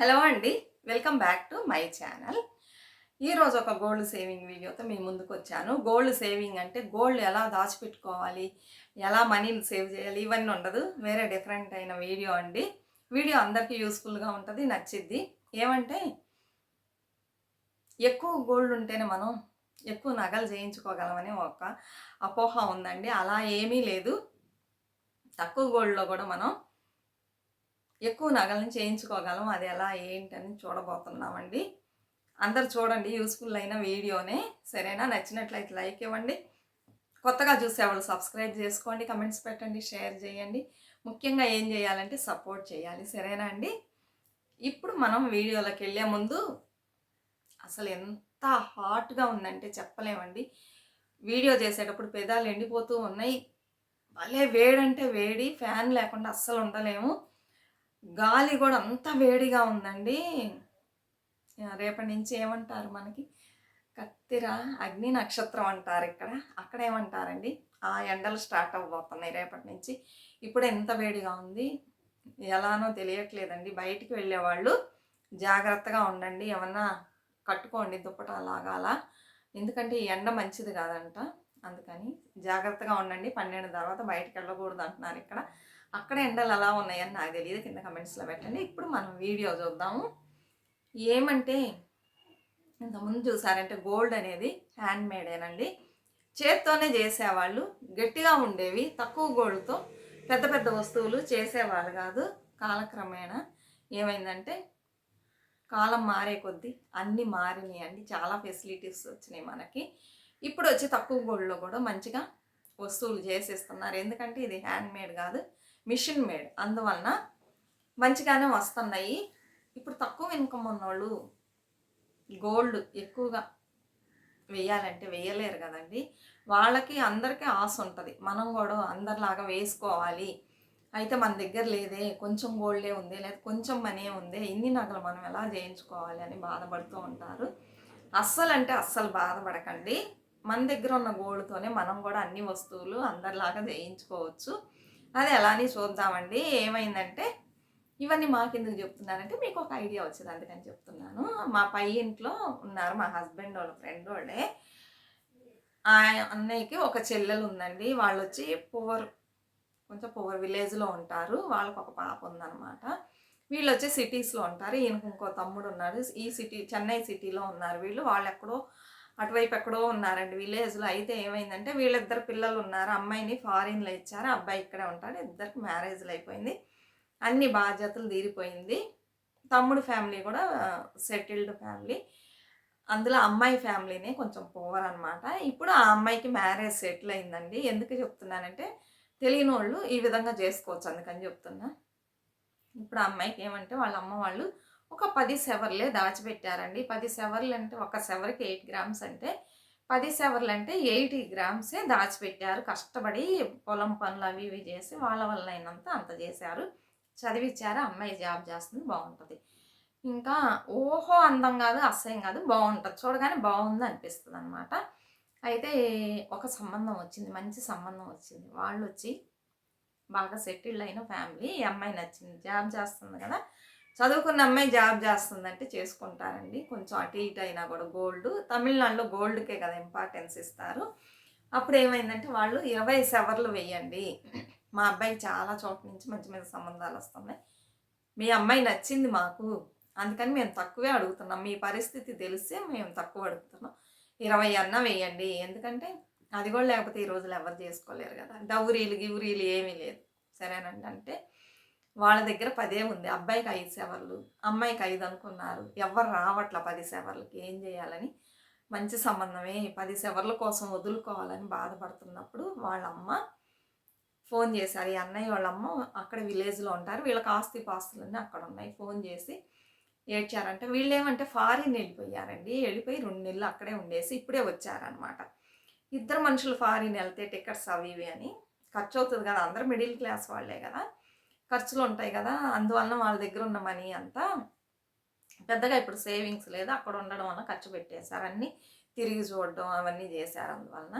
Hello అండి. Welcome back to my channel. ఈరోజు ఒక గోల్డ్ సేవింగ్ వీడియోతో మీ ముందుకు వచ్చాను. గోల్డ్ సేవింగ్ అంటే గోల్డ్ ఎలా దాచిపెట్టుకోవాలి ఎలా మనీని సేవ్ చేయాలి ఇవన్నీ ఉండదు. వేరే డిఫరెంట్ అయిన వీడియో అండి. వీడియో అందరికీ యూస్ఫుల్గా ఉంటుంది నచ్చిద్ది. ఏమంటే ఎక్కువ గోల్డ్ ఉంటేనే మనం ఎక్కువ నగలు చేయించుకోగలమని ఒక అపోహ ఉందండి. అలా ఏమీ లేదు. తక్కువ గోల్డ్లో కూడా మనం ఎక్కువ నగలను చేయించుకోగలం అది ఎలా ఏంటని చూడబోతున్నామండి. అందరు చూడండి యూస్ఫుల్ అయిన వీడియోనే. సరేనా? నచ్చినట్లయితే లైక్ ఇవ్వండి. కొత్తగా చూసేవాళ్ళు సబ్స్క్రైబ్ చేసుకోండి కమెంట్స్ పెట్టండి షేర్ చేయండి. ముఖ్యంగా ఏం చేయాలంటే సపోర్ట్ చేయాలి. సరేనా అండి? ఇప్పుడు మనం వీడియోలోకి వెళ్ళే ముందు అసలు ఎంత హాట్గా ఉందంటే చెప్పలేమండి. వీడియో చేసేటప్పుడు పెదాలు ఎండిపోతూ ఉన్నాయి. భలే వేడంటే వేడి ఫ్యాన్ లేకుండా అస్సలు ఉండలేము. గాలి కూడా అంత వేడిగా ఉందండి. రేపటి నుంచి ఏమంటారు మనకి? కత్తిర అగ్ని నక్షత్రం అంటారు ఇక్కడ. అక్కడ ఏమంటారండి? ఆ ఎండలు స్టార్ట్ అవ్వబోతున్నాయి రేపటి నుంచి. ఇప్పుడు ఎంత వేడిగా ఉంది? ఎలానో తెలియట్లేదండి. బయటికి వెళ్ళేవాళ్ళు జాగ్రత్తగా ఉండండి. ఏమన్నా కట్టుకోండి దుప్పట లాగాల అలా. ఎందుకంటే ఈ ఎండ మంచిది కాదంట. అందుకని జాగ్రత్తగా ఉండండి. పన్నెండు తర్వాత బయటికి వెళ్ళకూడదు అంటున్నారు ఇక్కడ. అక్కడ ఎండలు అలా ఉన్నాయని నాకు తెలియదు కింద కమెంట్స్లో పెట్టండి. ఇప్పుడు మనం వీడియో చూద్దాము. ఏమంటే ఇంతకుముందు చూసారంటే గోల్డ్ అనేది హ్యాండ్ మేడేనండి చేత్తోనే చేసేవాళ్ళు గట్టిగా ఉండేవి తక్కువ గోల్డ్తో పెద్ద పెద్ద వస్తువులు చేసేవాళ్ళు కాదు. కాలక్రమేణా ఏమైందంటే కాలం మారే కొద్దీ అన్నీ మారినాయి అండి చాలా ఫెసిలిటీస్ వచ్చినాయి మనకి. ఇప్పుడు వచ్చి తక్కువ గోల్డ్లో కూడా మంచిగా వస్తువులు చేసేస్తున్నారు. ఎందుకంటే ఇది హ్యాండ్ మేడ్ కాదు. Machine made. అందువలన మంచిగానే వస్తున్నాయి. ఇప్పుడు తక్కువ ఇన్కమ్ ఉన్నోళ్ళు గోల్డ్ ఎక్కువగా వేయాలంటే వేయలేరు కదండి. వాళ్ళకి అందరికీ ఆశ ఉంటుంది. మనం కూడా అందరిలాగా వేసుకోవాలి. అయితే మన దగ్గర లేదే కొంచెం గోల్డే ఉంది లేదా కొంచెం మనీ ఉంది ఇన్ని నగలు మనం ఎలా చేయించుకోవాలి అని బాధపడుతూ ఉంటారు. అస్సలు అంటే అస్సలు బాధపడకండి. మన దగ్గర ఉన్న గోల్డ్తోనే మనం కూడా అన్ని వస్తువులు అందరిలాగా చేయించుకోవచ్చు. అది అలానే చూద్దామండి. ఏమైందంటే ఇవన్నీ మాకెందుకు చెప్తున్నానంటే మీకు ఒక ఐడియా వచ్చింది అందుకని చెప్తున్నాను. మా పై ఇంట్లో ఉన్నారు మా హస్బెండ్ వాళ్ళ ఫ్రెండ్ వాళ్ళే. ఆ అన్నయ్యకి ఒక చెల్లెలు ఉందండి. వాళ్ళు వచ్చి పువర్ కొంచెం పువర్ విలేజ్లో ఉంటారు. వాళ్ళకి ఒక పాప ఉందన్నమాట. వీళ్ళు వచ్చి సిటీస్లో ఉంటారు. ఈయనకు ఇంకో తమ్ముడు ఉన్నారు ఈ సిటీ చెన్నై సిటీలో ఉన్నారు వీళ్ళు. వాళ్ళు ఎక్కడో అటువైపు ఎక్కడో ఉన్నారండి విలేజ్లో అయితే ఏమైందంటే వీళ్ళిద్దరు పిల్లలు ఉన్నారు. అమ్మాయిని ఫారిన్లో ఇచ్చారు. అబ్బాయి ఇక్కడే ఉంటాడు. ఇద్దరికి మ్యారేజ్లు అయిపోయింది. అన్ని బాధ్యతలు తీరిపోయింది. తమ్ముడు ఫ్యామిలీ కూడా సెటిల్డ్ ఫ్యామిలీ అందులో అమ్మాయి ఫ్యామిలీనే కొంచెం పోవర్ అనమాట ఇప్పుడు ఆ అమ్మాయికి మ్యారేజ్ సెటిల్ అయిందండి. ఎందుకు చెప్తున్నానంటే తెలియని వాళ్ళు ఈ విధంగా చేసుకోవచ్చు అందుకని చెప్తున్నా. ఇప్పుడు ఆ అమ్మాయికి ఏమంటే వాళ్ళ అమ్మ వాళ్ళు ఒక పది సెవర్లే దాచిపెట్టారండి. పది సెవర్లు అంటే ఒక సెవర్కి ఎయిట్ గ్రామ్స్ అంటే పది సెవర్లు అంటే ఎయిటీ గ్రామ్సే దాచిపెట్టారు. కష్టపడి పొలం పనులు అవి ఇవి చేసి వాళ్ళ వల్ల అయినంత అంత చేశారు. చదివిచ్చారు అమ్మాయి జాబ్ చేస్తుంది బాగుంటుంది. ఇంకా ఓహో అందం కాదు అసహ్యం కాదు బాగుంటుంది. చూడగానే బాగుంది అనిపిస్తుంది అనమాట అయితే ఒక సంబంధం వచ్చింది మంచి సంబంధం వచ్చింది. వాళ్ళు వచ్చి బాగా సెటిల్డ్ అయిన ఫ్యామిలీ ఈ అమ్మాయి నచ్చింది. జాబ్ చేస్తుంది కదా చదువుకున్న అమ్మాయి జాబ్ చేస్తుందంటే చేసుకుంటారండి. కొంచెం అటు ఇటు అయినా కూడా గోల్డ్. తమిళనాడులో గోల్డ్కే కదా ఇంపార్టెన్స్ ఇస్తారు. అప్పుడు ఏమైందంటే వాళ్ళు ఇరవై సెవర్లు వేయండి. మా అబ్బాయి చాలా చోట్ల నుంచి మంచి మంచి సంబంధాలు వస్తున్నాయి. మీ అమ్మాయి నచ్చింది మాకు. అందుకని మేము తక్కువే అడుగుతున్నాం. మీ పరిస్థితి తెలిస్తే మేము తక్కువ అడుగుతున్నాం. ఇరవై అన్న వేయండి. ఎందుకంటే అది కూడా లేకపోతే ఈ రోజులు ఎవరు చేసుకోలేరు కదా. డౌరీలు గివరీలు ఏమీ లేదు. సరేనండి అంటే వాళ్ళ దగ్గర పదే ఉంది. అబ్బాయికి ఐదు సెవర్లు అమ్మాయికి ఐదు అనుకున్నారు. ఎవరు రావట్ల పది సెవర్లకి ఏం చేయాలని? మంచి సంబంధమే. పది సెవర్ల కోసం వదులుకోవాలని బాధపడుతున్నప్పుడు వాళ్ళమ్మ ఫోన్ చేశారు. ఈ అన్నయ్య వాళ్ళమ్మ అక్కడ విలేజ్లో ఉంటారు. వీళ్ళకి ఆస్తి పాస్తులన్నీ అక్కడ ఉన్నాయి. ఫోన్ చేసి ఏడ్చారంటే. వీళ్ళు ఏమంటే ఫారిన్ వెళ్ళిపోయారండి. వెళ్ళిపోయి రెండు నెలలు అక్కడే ఉండేసి ఇప్పుడే వచ్చారనమాట ఇద్దరు మనుషులు ఫారిన్ వెళ్తే టికెట్స్ అవి ఇవి అని. ఖర్చు అవుతుంది కదా. అందరూ మిడిల్ క్లాస్ వాళ్ళే కదా. ఖర్చులు ఉంటాయి కదా అందువలన వాళ్ళ దగ్గర ఉన్న మనీ అంతా పెద్దగా ఇప్పుడు సేవింగ్స్ లేదు అక్కడ ఉండడం వల్ల ఖర్చు పెట్టేశారు. అన్నీ తిరిగి చూడడం అవన్నీ చేశారు. అందువలన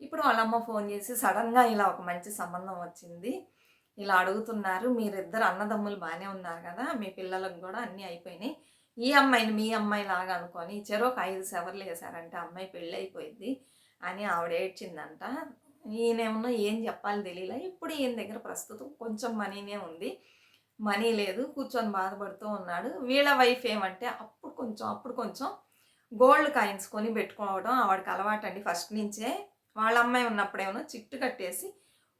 ఇప్పుడు వాళ్ళమ్మ ఫోన్ చేసి సడన్గా ఇలా ఒక మంచి సంబంధం వచ్చింది ఇలా అడుగుతున్నారు. మీరిద్దరు అన్నదమ్ములు బాగానే ఉన్నారు కదా మీ పిల్లలకు కూడా అన్నీ అయిపోయినాయి. ఈ అమ్మాయిని మీ అమ్మాయి లాగా అనుకొని చెరొక ఐదు సెవర్లు వేశారంటే అమ్మాయి పెళ్ళి అయిపోయింది అని ఆవిడ ఏడ్చిందంట. ఈయనేమన్నా ఏం చెప్పాలి తెలియలే ఇప్పుడు ఈయన దగ్గర ప్రస్తుతం కొంచెం మనీనే ఉంది. మనీ లేదు. కూర్చొని బాధపడుతూ ఉన్నాడు. వీళ్ళ వైఫ్ ఏమంటే అప్పుడు కొంచెం అప్పుడు కొంచెం గోల్డ్ కాయిన్స్ కొని పెట్టుకోవడం ఆవిడకి అలవాటు అండి ఫస్ట్ నుంచే వాళ్ళ అమ్మాయి ఉన్నప్పుడేమో చిట్టు కట్టేసి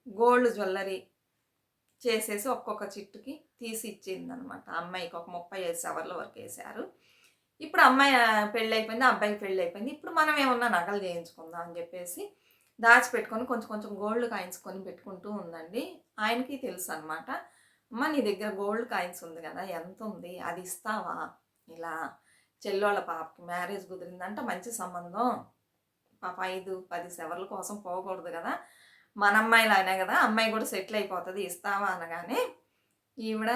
గోల్డ్ జ్యువెలరీ చేసేసి ఒక్కొక్క చిట్టుకి తీసి ఇచ్చింది అనమాట అమ్మాయికి ఒక ముప్పై ఐదు సవర్ల వరకు వేశారు. ఇప్పుడు అమ్మాయి పెళ్ళి అయిపోయింది అబ్బాయికి పెళ్ళి అయిపోయింది ఇప్పుడు మనం ఏమన్నా నగలు చేయించుకుందాం అని చెప్పేసి దాచిపెట్టుకొని కొంచెం కొంచెం గోల్డ్ కాయిన్స్ కొని పెట్టుకుంటూ ఉందండి. ఆయనకి తెలుసు అనమాట అమ్మ నీ దగ్గర గోల్డ్ కాయిన్స్ ఉంది కదా ఎంత ఉంది అది ఇస్తావా? ఇలా చెల్లోళ్ళ పాపకి మ్యారేజ్ కుదిరిందంటే మంచి సంబంధం. పాప ఐదు పది సెవర్ల కోసం పోకూడదు కదా. మన అమ్మాయిలు అయినా కదా అమ్మాయి కూడా సెటిల్ అయిపోతుంది ఇస్తావా? అనగానే ఈవిడ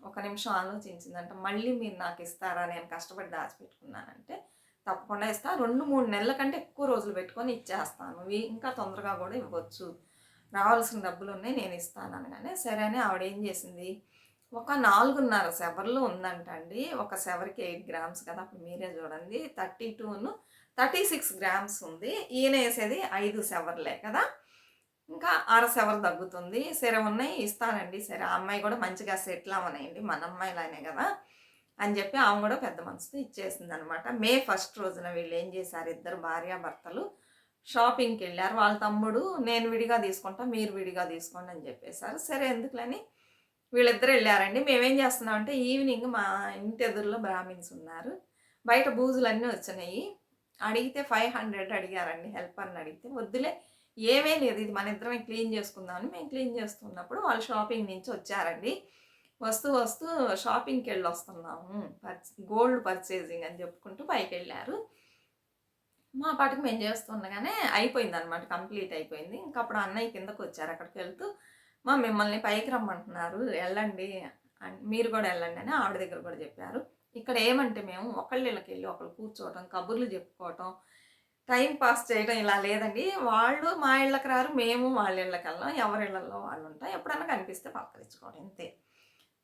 ఒక నిమిషం ఆలోచించిందంట మళ్ళీ మీరు నాకు ఇస్తారా? నేను కష్టపడి దాచిపెట్టుకున్నానంటే తప్పకుండా ఇస్తాను రెండు మూడు నెలల కంటే ఎక్కువ రోజులు పెట్టుకొని ఇచ్చేస్తాను. ఇంకా తొందరగా కూడా ఇవ్వచ్చు. రావాల్సిన డబ్బులు ఉన్నాయి నేను ఇస్తాను అనగానే సరే అని ఆవిడ ఏం చేసింది? ఒక నాలుగున్నర సెవర్లు ఉందంట అండి ఒక సెవర్కి ఎయిట్ గ్రామ్స్ కదా అప్పుడు మీరే చూడండి. థర్టీ టూను థర్టీ సిక్స్ గ్రామ్స్ ఉంది. ఈయన వేసేది ఐదు సెవర్లే కదా. ఇంకా అర సెవర్ తగ్గుతుంది. సరే ఉన్నాయి ఇస్తానండి. సరే ఆ అమ్మాయి కూడా మంచిగా సెటిల్ అవ్వనండి మన అమ్మాయిలానే కదా. అని చెప్పి ఆమె కూడా పెద్ద మనసుతో ఇచ్చేసింది అనమాట మే ఫస్ట్ రోజున వీళ్ళు ఏం చేశారు? ఇద్దరు భార్యాభర్తలు షాపింగ్కి వెళ్ళారు. వాళ్ళ తమ్ముడు నేను విడిగా తీసుకుంటా మీరు విడిగా తీసుకోండి అని చెప్పేశారు. సరే ఎందుకులని వీళ్ళిద్దరు వెళ్ళారండి. మేమేం చేస్తున్నామంటే ఈవినింగ్ మా ఇంటి ఎదురులో బ్రాహ్మిన్స్ ఉన్నారు. బయట బూజులన్నీ వచ్చినాయి అడిగితే ఫైవ్ హండ్రెడ్ అడిగారండి. హెల్పర్ని అడిగితే వద్దులే ఏమీ లేదు. ఇది మన ఇద్దరం క్లీన్ చేసుకుందామని మేము క్లీన్ చేస్తున్నప్పుడు వాళ్ళు షాపింగ్ నుంచి వచ్చారండి. వస్తూ వస్తూ షాపింగ్కి వెళ్ళి వస్తున్నాము పర్చ్ గోల్డ్ పర్చేసింగ్ అని చెప్పుకుంటూ పైకి వెళ్ళారు మా పాటకు మేము చేస్తుండగానే అయిపోయింది అనమాట కంప్లీట్ అయిపోయింది. ఇంకా అప్పుడు అన్నయ్య కిందకు వచ్చారు అక్కడికి వెళ్తూ మా మిమ్మల్ని పైకి రమ్మంటున్నారు వెళ్ళండి మీరు కూడా వెళ్ళండి అని ఆవిడ దగ్గర కూడా చెప్పారు. ఇక్కడ ఏమంటే మేము ఒకళ్ళకి వెళ్ళి ఒకళ్ళు కూర్చోవటం కబుర్లు చెప్పుకోవటం టైం పాస్ చేయడం ఇలా లేదండి. వాళ్ళు మా ఇళ్ళకి రారు మేము వాళ్ళ ఇళ్ళకి వెళ్ళాం ఎవరి ఇళ్ళల్లో వాళ్ళు ఉంటాం ఎప్పుడన్నా కనిపిస్తే పలకరించుకోవడం అంతే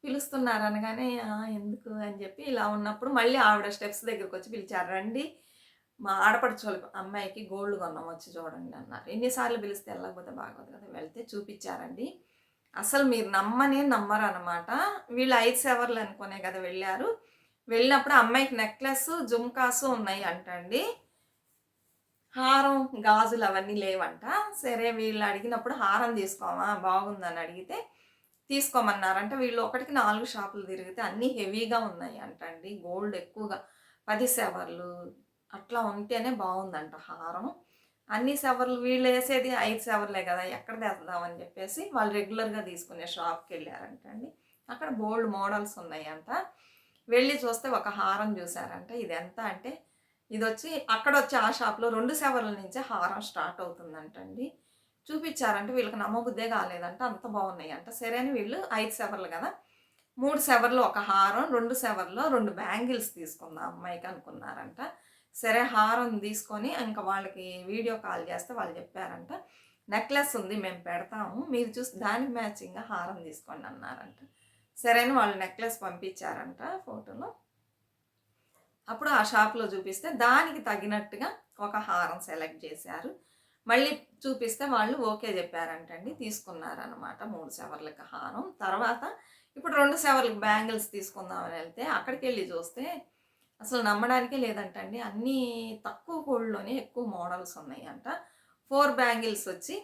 పిలుస్తున్నారు అనగానే ఎందుకు? అని చెప్పి ఇలా ఉన్నప్పుడు మళ్ళీ ఆవిడ స్టెప్స్ దగ్గరకు వచ్చి పిలిచారు. రండి మా ఆడపడుచోళ్ళ అమ్మాయికి గోల్డ్ కొన్నాం వచ్చి చూడండి అన్నారు. ఎన్నిసార్లు పిలిస్తే వెళ్ళకపోతే బాగోదు కదా వెళ్తే చూపించారండి. అసలు మీరు నమ్మనే నమ్మరు అనమాట వీళ్ళు ఐదు సెవర్లు అనుకునే కదా వెళ్ళారు. వెళ్ళినప్పుడు అమ్మాయికి నెక్లెస్ జుమ్కాసు ఉన్నాయి అంటండి. హారం గాజులు అవన్నీ లేవంట. సరే వీళ్ళు అడిగినప్పుడు హారం తీసుకోమా బాగుందని అడిగితే తీసుకోమన్నారంట వీళ్ళు ఒకటికి నాలుగు షాపులు తిరిగితే అన్నీ హెవీగా ఉన్నాయి అంటండి. గోల్డ్ ఎక్కువగా పది సెవర్లు అట్లా ఉంటేనే బాగుందంట హారం. అన్ని సెవర్లు వీళ్ళు వేసేది ఐదు సెవర్లే కదా ఎక్కడ తెద్దామని చెప్పేసి వాళ్ళు రెగ్యులర్గా తీసుకునే షాప్కి వెళ్ళారంటండి అక్కడ బోల్డ్ మోడల్స్ ఉన్నాయంట. వెళ్ళి చూస్తే ఒక హారం చూసారంట ఇది ఎంత అంటే ఇది వచ్చి అక్కడ వచ్చి ఆ షాప్లో రెండు సెవర్ల నుంచే హారం స్టార్ట్ అవుతుందంటండి. చూపించారంటే వీళ్ళకి నమ్మబుద్ధే కాలేదంట అంత బాగున్నాయి అంట. సరే అని వీళ్ళు ఐదు సెవర్లు కదా. మూడు సెవర్లు ఒక హారం రెండు సెవర్లో రెండు బ్యాంగిల్స్ తీసుకుందాం అమ్మాయికి అనుకున్నారంట. సరే హారం తీసుకొని ఇంకా వాళ్ళకి వీడియో కాల్ చేస్తే వాళ్ళు చెప్పారంట నెక్లెస్ ఉంది మేము పెడతాము. మీరు చూసి దానికి మ్యాచింగ్గా హారం తీసుకోండి అన్నారంట. సరే అని వాళ్ళు నెక్లెస్ పంపించారంట ఫోటోలో. అప్పుడు ఆ షాప్లో చూపిస్తే దానికి తగినట్టుగా ఒక హారం సెలెక్ట్ చేశారు. మళ్ళీ చూపిస్తే వాళ్ళు ఓకే చెప్పారంటండి. తీసుకున్నారనమాట మూడు సెవర్లకు హారం. తర్వాత ఇప్పుడు రెండు సెవర్లకు బ్యాంగిల్స్ తీసుకుందామని వెళ్తే అక్కడికి వెళ్ళి చూస్తే అసలు నమ్మడానికే లేదంటండి. అన్నీ తక్కువ కోళ్ళలోనే ఎక్కువ మోడల్స్ ఉన్నాయంట. ఫోర్ బ్యాంగిల్స్ వచ్చి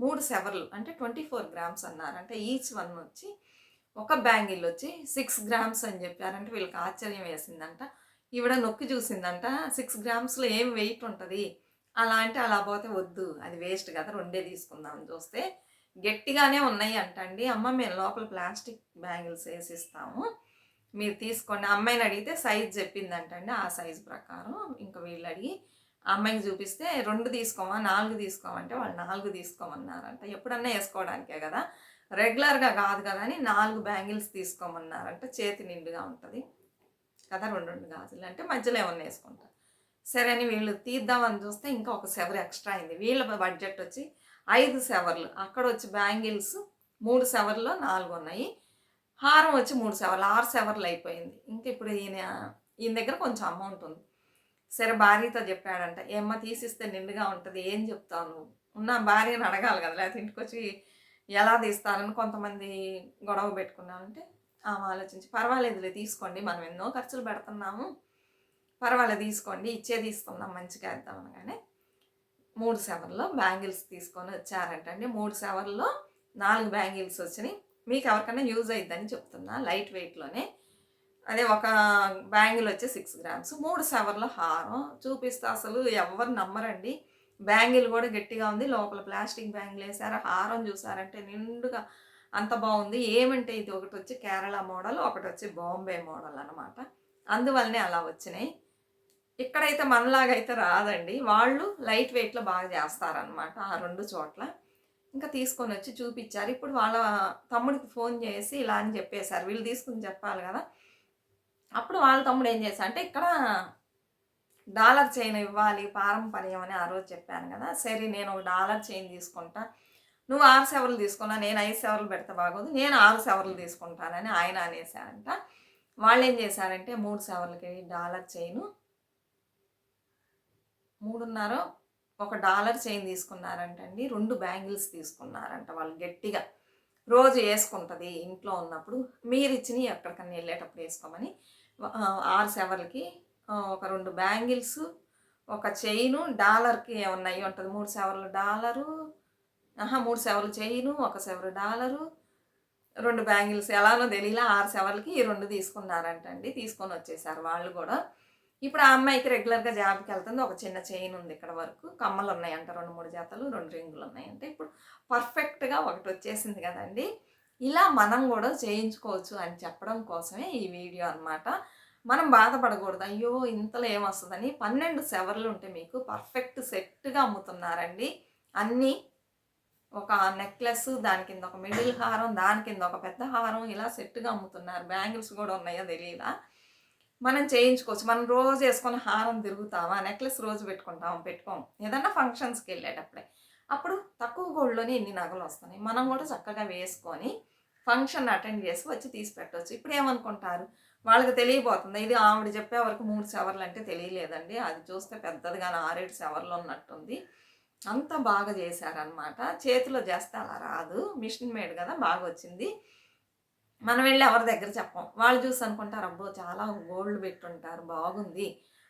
మూడు సెవర్లు అంటే ట్వంటీ ఫోర్ గ్రామ్స్ అన్నారంట. ఈచ్ వన్ వచ్చి ఒక బ్యాంగిల్ వచ్చి సిక్స్ గ్రామ్స్ అని చెప్పారంటే. వీళ్ళకి ఆశ్చర్యం వేసిందంట. ఈవిడ నొక్కి చూసిందంట. సిక్స్ గ్రామ్స్లో ఏం వెయిట్ ఉంటుంది? అలా అంటే అలా పోతే వద్దు. అది వేస్ట్ కదా రెండే తీసుకుందామని చూస్తే గట్టిగానే ఉన్నాయి అంటండి అమ్మ మేము లోపల ప్లాస్టిక్ బ్యాంగిల్స్ వేసిస్తాము. మీరు తీసుకోండి. అమ్మాయిని అడిగితే సైజ్ చెప్పిందంటండి ఆ సైజ్ ప్రకారం ఇంకా వీళ్ళు అడిగి అమ్మాయికి చూపిస్తే రెండు తీసుకోమా నాలుగు తీసుకోమంటే వాళ్ళు నాలుగు తీసుకోమన్నారంట. ఎప్పుడన్నా వేసుకోవడానికే కదా. రెగ్యులర్గా కాదు కదా అని నాలుగు బ్యాంగిల్స్ తీసుకోమన్నారంట. చేతి నిండుగా ఉంటుంది కదా రెండు రెండు గాజులు అంటే మధ్యలో ఏమన్నా వేసుకుంటారు. సరే అని వీళ్ళు తీద్దామని చూస్తే ఇంకా ఒక సెవర్ ఎక్స్ట్రా అయింది. వీళ్ళ బడ్జెట్ వచ్చి ఐదు సెవర్లు. అక్కడ వచ్చి బ్యాంగిల్స్ మూడు సెవర్లో నాలుగు ఉన్నాయి. హారం వచ్చి మూడు సెవర్లు. ఆరు సెవర్లు అయిపోయింది. ఇంకా ఇప్పుడు ఈయన ఈయన దగ్గర కొంచెం అమౌంట్ ఉంది. సరే భార్యతో చెప్పాడంట. ఏమ్మ తీసిస్తే నిండుగా ఉంటుంది. ఏం చెప్తావు నువ్వు? ఉన్న భార్యను అడగాలి కదా. లేకపోతే ఇంటికి వచ్చి ఎలా తీస్తారని కొంతమంది గొడవ పెట్టుకున్నామంటే ఆమె ఆలోచించి పర్వాలేదులే తీసుకోండి. మనం ఎన్నో ఖర్చులు పెడుతున్నాము. పర్వాలేదు తీసుకోండి ఇచ్చేది ఇస్తున్నాం మంచిగా ఇద్దాం అనగానే. మూడు సెవర్లో బ్యాంగిల్స్ తీసుకొని వచ్చారంటండి మూడు సెవర్లో నాలుగు బ్యాంగిల్స్ వచ్చినాయి. మీకు ఎవరికైనా యూజ్ అయిద్దని చెప్తున్నా లైట్ వెయిట్లోనే అదే ఒక బ్యాంగిల్ వచ్చి సిక్స్ గ్రామ్స్ మూడు సెవర్ల హారం. చూపిస్తే అసలు ఎవరు నమ్మరండి. బ్యాంగిల్ కూడా గట్టిగా ఉంది. లోపల ప్లాస్టిక్ బ్యాంగిల్ వేసారు. హారం చూసారంటే నిండుగా అంత బాగుంది. ఏమంటే ఇది ఒకటి వచ్చి కేరళ మోడల్ ఒకటి వచ్చి బాంబే మోడల్ అనమాట అందువల్లనే అలా వచ్చినాయి. ఇక్కడైతే మనలాగా అయితే రాదండి. వాళ్ళు లైట్ వెయిట్లో బాగా చేస్తారనమాట ఆ రెండు చోట్ల. ఇంకా తీసుకొని వచ్చి చూపించారు. ఇప్పుడు వాళ్ళ తమ్ముడికి ఫోన్ చేసి ఇలా అని చెప్పేశారు. వీళ్ళు తీసుకుని చెప్పాలి కదా. అప్పుడు వాళ్ళ తమ్ముడు ఏం చేశా అంటే ఇక్కడ డాలర్ చైన్ ఇవ్వాలి పారంపర్యం అని ఆ రోజు చెప్పాను కదా. సరే నేను ఒక డాలర్ చైన్ తీసుకుంటా. నువ్వు ఆరు సెవర్లు తీసుకున్నా నేను ఐదు సెవర్లు పెడితే బాగోదు. నేను ఆరు సెవర్లు తీసుకుంటానని ఆయన అనేసారంట వాళ్ళు ఏం చేశారంటే మూడు సెవర్లకి డాలర్ చైను మూడున్నర ఒక డాలర్ చైన్ తీసుకున్నారంటండి. రెండు బ్యాంగిల్స్ తీసుకున్నారంట వాళ్ళు గట్టిగా. రోజు వేసుకుంటుంది ఇంట్లో ఉన్నప్పుడు. మీరు ఇచ్చినవి ఎక్కడికన్నా వెళ్ళేటప్పుడు వేసుకోమని ఆరు సెవర్లకి ఒక రెండు బ్యాంగిల్స్ ఒక చైను డాలర్కి ఏమన్నా అయ్యి ఉంటుంది. మూడు సెవర్లు డాలరు ఆహా మూడు సెవర్లు చైను ఒక సెవరు డాలరు రెండు బ్యాంగిల్స్ ఎలానో తెలియలే ఆరు సెవర్లకి ఈ రెండు తీసుకున్నారంటండి. తీసుకొని వచ్చేసారు వాళ్ళు కూడా. ఇప్పుడు ఆ అమ్మాయికి రెగ్యులర్గా జాబ్కి వెళ్తుంది. ఒక చిన్న చైన్ ఉంది ఇక్కడ వరకు. కమ్మలు ఉన్నాయంట రెండు మూడు జాతలు రెండు రింగులు ఉన్నాయంటే ఇప్పుడు పర్ఫెక్ట్గా ఒకటి వచ్చేసింది కదండి. ఇలా మనం కూడా చేయించుకోవచ్చు అని చెప్పడం కోసమే ఈ వీడియో అన్నమాట. మనం బాధపడకూడదు. అయ్యో ఇంతలో ఏమొస్తుందని పన్నెండు సెవర్లు ఉంటే మీకు పర్ఫెక్ట్ సెట్గా అమ్ముతున్నారండి. అన్నీ ఒక నెక్లెస్ దాని కింద ఒక మిడిల్ హారం దాని కింద ఒక పెద్ద హారం ఇలా సెట్గా అమ్ముతున్నారు. బ్యాంగిల్స్ కూడా ఉన్నాయో తెలియదా మనం చేయించుకోవచ్చు. మనం రోజు వేసుకొని హారం తిరుగుతామా? నెక్లెస్ రోజు పెట్టుకుంటాం పెట్టుకోం ఏదన్నా ఫంక్షన్స్కి వెళ్ళేటప్పుడే. అప్పుడు తక్కువ గోల్డ్లోనే ఇన్ని నగలు వస్తున్నాయి? మనం కూడా చక్కగా వేసుకొని ఫంక్షన్ అటెండ్ చేసి వచ్చి తీసి పెట్టవచ్చు ఇప్పుడు ఏమనుకుంటారు? వాళ్ళకి తెలియబోతుంది. ఇది ఆవిడ చెప్పే వరకు మూడు సెవర్లు అంటే తెలియలేదండి. అది చూస్తే పెద్దదిగా ఆరేడు సెవర్లు ఉన్నట్టుంది. అంత బాగా చేశారనమాట చేతిలో చేస్తే అలా రాదు. మిషన్ మేడ్ కదా బాగా వచ్చింది మనం వెళ్ళి ఎవరి దగ్గర చెప్పం. వాళ్ళు చూసి అనుకుంటారు అబ్బో చాలా గోల్డ్ పెట్టుంటారు బాగుంది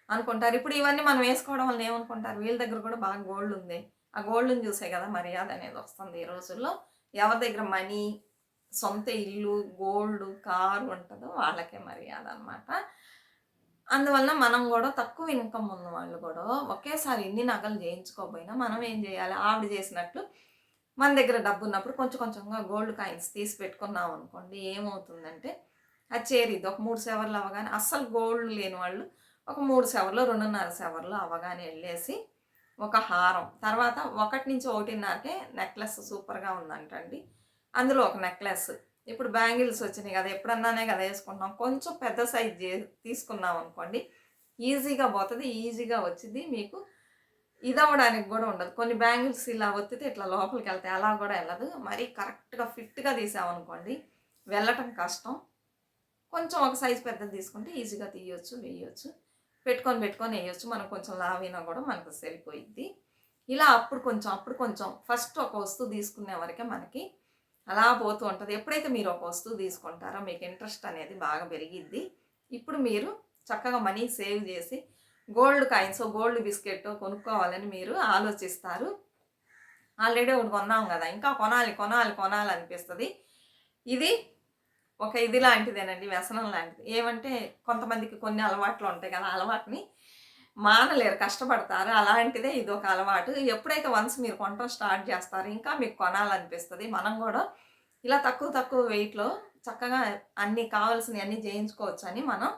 అనుకుంటారు. ఇప్పుడు ఇవన్నీ మనం వేసుకోవడం వల్ల ఏమనుకుంటారు? వీళ్ళ దగ్గర కూడా బాగా గోల్డ్ ఉంది. ఆ గోల్డ్ని చూసే కదా మర్యాద అనేది వస్తుంది ఈ రోజుల్లో. ఎవరి దగ్గర మనీ సొంత ఇల్లు గోల్డ్ కారు ఉంటుందో వాళ్ళకే మర్యాద అనమాట అందువలన మనం కూడా తక్కువ ఇన్కమ్ ఉన్న వాళ్ళు కూడా ఒకేసారి ఎన్ని నగలు చేయించుకోకపోయినా మనం ఏం చేయాలి? ఆవిడ చేసినట్లు మన దగ్గర డబ్బు ఉన్నప్పుడు కొంచెం కొంచెంగా గోల్డ్ కాయిన్స్ తీసి పెట్టుకున్నాం అనుకోండి ఏమవుతుందంటే అది చేరిద్ది ఒక మూడు సెవర్లు అవగానే అస్సలు గోల్డ్ లేని వాళ్ళు ఒక మూడు సెవర్లు రెండున్నర సెవర్లు అవగానే వెళ్ళేసి ఒక హారం. తర్వాత ఒకటి నుంచి ఒకటిన్నరకే నెక్లెస్ సూపర్గా ఉందంటండి. అందులో ఒక నెక్లెస్ ఇప్పుడు బ్యాంగిల్స్ వచ్చినాయి కదా ఎప్పుడన్నానే కదా వేసుకుంటాం కొంచెం పెద్ద సైజ్ చే తీసుకున్నాం అనుకోండి ఈజీగా పోతుంది ఈజీగా వచ్చింది మీకు ఇది అవ్వడానికి కూడా ఉండదు. కొన్ని బ్యాంగిల్స్ ఇలా ఒత్తితే ఇట్లా లోపలికి వెళ్తే అలా కూడా వెళ్ళదు. మరీ కరెక్ట్గా ఫిట్గా తీసామనుకోండి వెళ్ళటం కష్టం. కొంచెం ఒక సైజ్ పెద్దది తీసుకుంటే ఈజీగా తీయొచ్చు వేయొచ్చు. పెట్టుకొని పెట్టుకొని వేయొచ్చు. మనం కొంచెం లావైనా కూడా మనకు సరిపోయిద్ది. ఇలా అప్పుడు కొంచెం అప్పుడు కొంచెం ఫస్ట్ ఒక వస్తువు తీసుకునే వరకే మనకి అలా పోతూ ఉంటుంది. ఎప్పుడైతే మీరు ఒక వస్తువు తీసుకుంటారో మీకు ఇంట్రెస్ట్ అనేది బాగా పెరిగిద్ది. ఇప్పుడు మీరు చక్కగా మనీ సేవ్ చేసి గోల్డ్ కాయిన్స్ గోల్డ్ బిస్కెట్ కొనుక్కోవాలని మీరు ఆలోచిస్తారు. ఆల్రెడీ ఒకటి కొన్నాం కదా ఇంకా కొనాలి కొనాలి కొనాలి అనిపిస్తుంది. ఇది ఒక ఇది లాంటిదేనండి వ్యసనం లాంటిది. ఏమంటే కొంతమందికి కొన్ని అలవాట్లు ఉంటాయి కదా అలవాటుని మానలేరు కష్టపడతారు. అలాంటిదే ఇది ఒక అలవాటు. ఎప్పుడైతే వన్స్ మీరు కొనటం స్టార్ట్ చేస్తారు ఇంకా మీకు కొనాలనిపిస్తుంది. మనం కూడా ఇలా తక్కువ తక్కువ వెయిట్లో చక్కగా అన్నీ కావాల్సినవి అన్నీ చేయించుకోవచ్చు అని మనం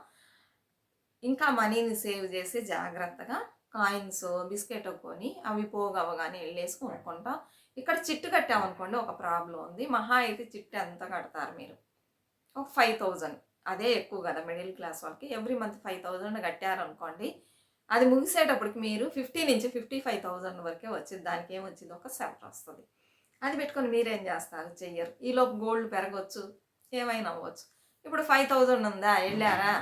ఇంకా మనీని సేవ్ చేసి జాగ్రత్తగా కాయిన్స్ బిస్కెట్ కొని అవి పోగవగానే వెళ్ళేసి కొనుక్కుంటాం. ఇక్కడ చిట్టు కట్టామనుకోండి ఒక ప్రాబ్లం ఉంది. మహా అయితే చిట్టు ఎంత కడతారు మీరు? ఒక ఫైవ్ థౌజండ్. అదే ఎక్కువ కదా మిడిల్ క్లాస్ వాళ్ళకి. ఎవ్రీ మంత్ ఫైవ్ థౌజండ్ కట్టారనుకోండి అది ముగిసేటప్పటికి మీరు ఫిఫ్టీ నుంచి ఫిఫ్టీ ఫైవ్ థౌజండ్ వరకే వచ్చింది. దానికి ఏమొచ్చింది? ఒక సెట్ వస్తుంది. అది పెట్టుకొని మీరేం చేస్తారు? చెయ్యరు. ఈలోపు గోల్డ్ పెరగవచ్చు ఏమైనా అవ్వచ్చు. ఇప్పుడు ఫైవ్ థౌజండ్ ఉందా? వెళ్ళారా?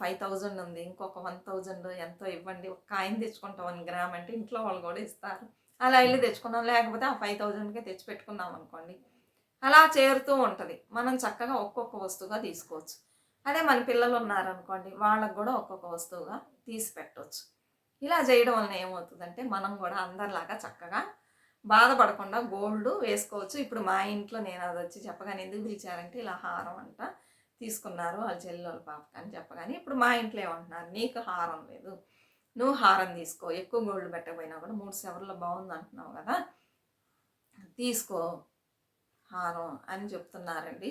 ఫైవ్ థౌజండ్ ఉంది ఇంకొక వన్ థౌజండ్ ఎంతో ఇవ్వండి ఒక కాయిన్ తెచ్చుకుంటాం వన్ గ్రామ్ అంటే ఇంట్లో వాళ్ళు కూడా ఇస్తారు. అలా వెళ్ళి తెచ్చుకున్నాం లేకపోతే ఆ ఫైవ్ థౌజండ్కే తెచ్చి పెట్టుకున్నాం అనుకోండి. అలా చేరుతూ ఉంటుంది. మనం చక్కగా ఒక్కొక్క వస్తువుగా తీసుకోవచ్చు. అదే మన పిల్లలు ఉన్నారనుకోండి వాళ్ళకు కూడా ఒక్కొక్క వస్తువుగా తీసి పెట్టవచ్చు ఇలా చేయడం వలన ఏమవుతుందంటే మనం కూడా అందరిలాగా చక్కగా బాధపడకుండా గోల్డ్ వేసుకోవచ్చు. ఇప్పుడు మా ఇంట్లో నేను అది వచ్చి చెప్పగానే ఎందుకు పిలిచారంటే ఇలా హారం అంట. తీసుకున్నారు వాళ్ళ చెల్లి వాళ్ళ పాపకి అని చెప్పగానే ఇప్పుడు మా ఇంట్లో ఏమంటున్నారు? నీకు హారం లేదు. నువ్వు హారం తీసుకో. ఎక్కువ గోల్డ్ పెట్టకపోయినా కూడా మూడు సెవర్లో బాగుంది అంటున్నావు కదా. తీసుకో హారం అని చెప్తున్నారండి.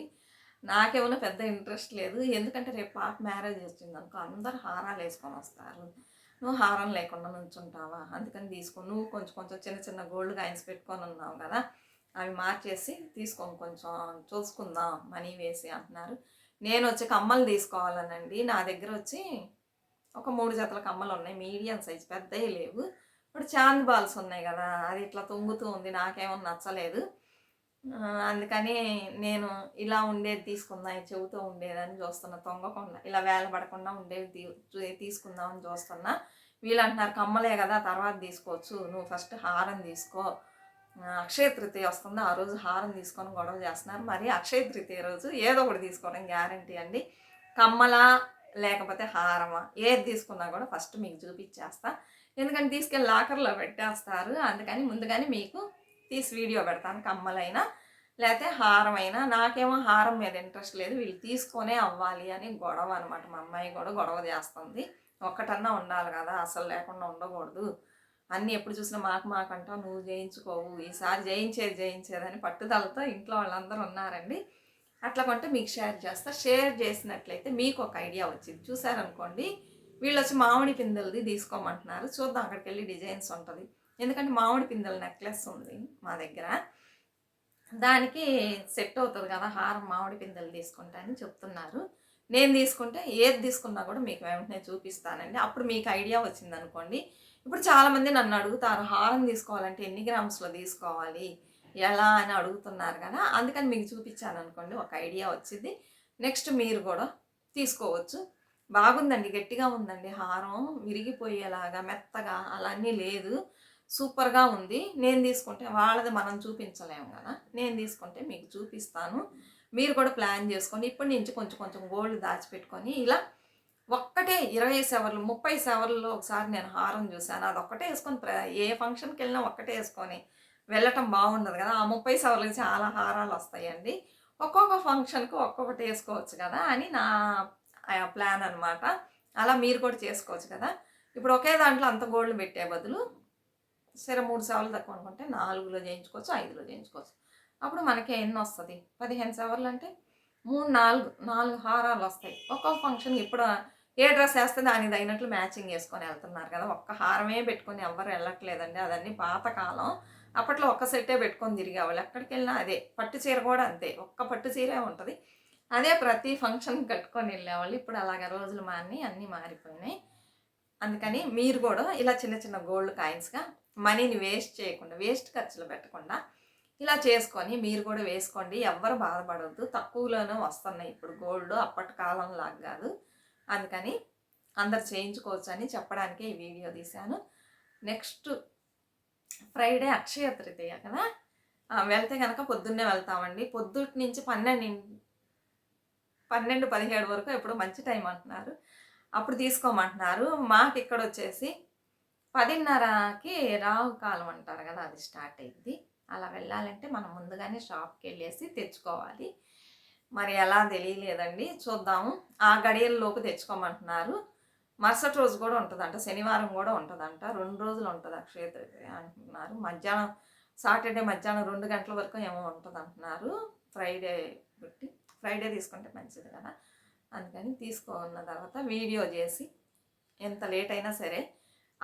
నాకేమైనా పెద్ద ఇంట్రెస్ట్ లేదు. ఎందుకంటే రేపు పాప మ్యారేజ్ వచ్చింది అనుకో అందరు హారాలు వేసుకొని వస్తారు. నువ్వు హారం లేకుండా నుంచుంటావా? అందుకని తీసుకో. నువ్వు కొంచెం కొంచెం చిన్న చిన్న గోల్డ్ కాయిన్స్ పెట్టుకొని ఉన్నావు కదా. అవి మార్చేసి తీసుకొని కొంచెం. చూసుకుందాం. మనీ వేసి అంటున్నారు. నేను వచ్చి కమ్మలు తీసుకోవాలనండి. నా దగ్గర వచ్చి ఒక మూడు జతల కమ్మలు ఉన్నాయి మీడియం సైజ్ పెద్దవి లేవు. ఇప్పుడు చాంద్ బాల్స్ ఉన్నాయి కదా అది ఇట్లా తొంగుతూ ఉంది. నాకేమో నచ్చలేదు. అందుకని నేను ఇలా ఉండేది తీసుకుందాం చెబుతూ ఉండేదని చూస్తున్నా. తొంగకుండా ఇలా వేలపడకుండా ఉండేది తీ తీసుకుందామని చూస్తున్నా. వీళ్ళు అంటున్నారు కమ్మలే కదా తర్వాత తీసుకోవచ్చు. నువ్వు ఫస్ట్ హారం తీసుకో. అక్షయ తృతీయ వస్తుంది. ఆ రోజు హారం తీసుకొని గొడవ చేస్తున్నారు. మరి అక్షయ తృతీయ రోజు ఏదో ఒకటి తీసుకోవడం గ్యారంటీ అండి. కమ్మలా లేకపోతే హారమా? ఏది తీసుకున్నా కూడా ఫస్ట్ మీకు చూపించేస్తా. ఎందుకంటే తీసుకెళ్ళి లాకర్లో పెట్టేస్తారు. అందుకని ముందుగానే మీకు తీసి వీడియో పెడతాను. కమ్మలైనా లేకపోతే హారం అయినా నాకేమో హారం మీద ఇంట్రెస్ట్ లేదు. వీళ్ళు తీసుకొనే అవ్వాలి అని గొడవ అనమాట మా అమ్మాయి కూడా గొడవ చేస్తుంది. ఒక్కటన్నా ఉండాలి కదా. అసలు లేకుండా ఉండకూడదు. అన్నీ ఎప్పుడు చూసినా మాకు మాకంటావు నువ్వు చేయించుకోవు ఈసారి చేయించేది చేయించేదని పట్టుదలతో ఇంట్లో వాళ్ళందరూ ఉన్నారండి. అట్లా కొంటే మీకు షేర్ చేస్తా. షేర్ చేసినట్లయితే మీకు ఒక ఐడియా వచ్చింది. చూసారనుకోండి వీళ్ళు వచ్చి మామిడి పిందెలది తీసుకోమంటున్నారు. చూద్దాం అక్కడికి వెళ్ళి డిజైన్స్ ఉంటుంది. ఎందుకంటే మామిడి పిందెల నెక్లెస్ ఉంది మా దగ్గర. దానికి సెట్ అవుతుంది కదా హారం మామిడి పిందెలు తీసుకుంటా అని చెప్తున్నారు. నేను తీసుకుంటే ఏది తీసుకున్నా కూడా మీకు వెంటనే చూపిస్తానండి. అప్పుడు మీకు ఐడియా వచ్చింది అనుకోండి ఇప్పుడు చాలామంది నన్ను అడుగుతారు హారం తీసుకోవాలంటే ఎన్ని గ్రామ్స్లో తీసుకోవాలి? ఎలా? అని అడుగుతున్నారు కదా అందుకని మీకు చూపించాను అనుకోండి ఒక ఐడియా వచ్చింది. నెక్స్ట్ మీరు కూడా తీసుకోవచ్చు. బాగుందండి గట్టిగా ఉందండి హారం విరిగిపోయేలాగా మెత్తగా అలా అన్నీ లేదు. సూపర్గా ఉంది. నేను తీసుకుంటే వాళ్ళది మనం చూపించలేము కదా నేను తీసుకుంటే మీకు చూపిస్తాను. మీరు కూడా ప్లాన్ చేసుకోండి ఇప్పటి నుంచి కొంచెం కొంచెం గోల్డ్ దాచిపెట్టుకొని ఇలా ఒక్కటే ఇరవై సెవర్లు ముప్పై సెవర్లలో ఒకసారి నేను హారం చూశాను. అది ఒక్కటే వేసుకొని ఏ ఫంక్షన్కి వెళ్ళినా ఒక్కటే వేసుకొని వెళ్ళటం బాగుండదు కదా. ఆ ముప్పై సెవర్లకి చాలా హారాలు వస్తాయండి. ఒక్కొక్క ఫంక్షన్కి ఒక్కొక్కటి వేసుకోవచ్చు కదా అని నా ప్లాన్ అనమాట అలా మీరు కూడా చేసుకోవచ్చు కదా. ఇప్పుడు ఒకే దాంట్లో అంత గోల్డ్ పెట్టే బదులు సరే మూడు సేవలు తక్కువ అనుకుంటే నాలుగులో చేయించుకోవచ్చు ఐదులో చేయించుకోవచ్చు. అప్పుడు మనకి ఎన్ని వస్తుంది? పదిహేను సెవర్లు అంటే మూడు నాలుగు నాలుగు హారాలు వస్తాయి. ఒక్కొక్క ఫంక్షన్ ఇప్పుడు ఏ డ్రెస్ వేస్తే దానికి తగినట్లు మ్యాచింగ్ వేసుకొని వెళ్తున్నారు కదా ఒక్క హారమే పెట్టుకొని ఎవ్వరు వెళ్ళట్లేదండి. అదన్నీ పాతకాలం అప్పట్లో ఒక్క సెట్టే పెట్టుకొని తిరిగేవాళ్ళు. ఎక్కడికి వెళ్ళినా అదే. పట్టు చీర కూడా అంతే. ఒక్క పట్టు చీరే ఉంటుంది. అదే ప్రతి ఫంక్షన్ కట్టుకొని వెళ్ళేవాళ్ళు. ఇప్పుడు అలాగ రోజులు మారిని అన్నీ మారిపోయినాయి. అందుకని మీరు కూడా ఇలా చిన్న చిన్న గోల్డ్ కాయిన్స్గా మనీని వేస్ట్ చేయకుండా వేస్ట్ ఖర్చులు పెట్టకుండా ఇలా చేసుకొని మీరు కూడా వేసుకోండి. ఎవ్వరు బాధపడవద్దు తక్కువలోనే వస్తున్నాయి. ఇప్పుడు గోల్డ్ అప్పటి కాలం లాగా కాదు. అందుకని అందరు చేయించుకోవచ్చు అని చెప్పడానికి ఈ వీడియో తీశాను. నెక్స్ట్ ఫ్రైడే అక్షయ తృతీయ కదా? వెళ్తే కనుక పొద్దున్నే వెళ్తామండి. పొద్దుటి నుంచి పన్నెండు పన్నెండు పదిహేడు వరకు ఎప్పుడు మంచి టైం అంటున్నారు. అప్పుడు తీసుకోమంటున్నారు. మాకు ఇక్కడ వచ్చేసి పదిన్నరకి రావు కాలం అంటారు కదా అది స్టార్ట్ అయింది. అలా వెళ్ళాలంటే మనం ముందుగానే షాప్కి వెళ్ళేసి తెచ్చుకోవాలి. మరి ఎలా తెలియలేదండి. చూద్దాము. ఆ గడియల్లోపు తెచ్చుకోమంటున్నారు. మరుసటి రోజు కూడా ఉంటుందంట. శనివారం కూడా ఉంటుందంట. రెండు రోజులు ఉంటుంది అక్షయ అంటున్నారు. మధ్యాహ్నం సాటర్డే మధ్యాహ్నం రెండు గంటల వరకు ఏమో ఉంటుంది అంటున్నారు ఫ్రైడే పెట్టి ఫ్రైడే తీసుకుంటే మంచిది కదా. అందుకని తీసుకున్న తర్వాత వీడియో చేసి ఎంత లేట్ అయినా సరే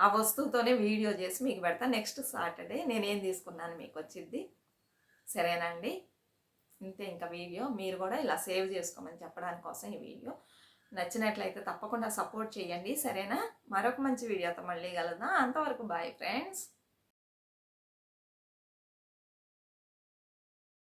ఆ వస్తువుతోనే వీడియో చేసి మీకు పెడతా. నెక్స్ట్ సాటర్డే నేనేం తీసుకున్నాను మీకు వచ్చింది. సరేనండి ఇంతే ఇంకా వీడియో. మీరు కూడా ఇలా సేవ్ చేసుకోమని చెప్పడానికి కోసం ఈ వీడియో. నచ్చినట్లయితే తప్పకుండా సపోర్ట్ చేయండి. సరేనా? మరొక మంచి వీడియోతో మళ్ళీ కలుద్దాం. అంతవరకు బాయ్ ఫ్రెండ్స్.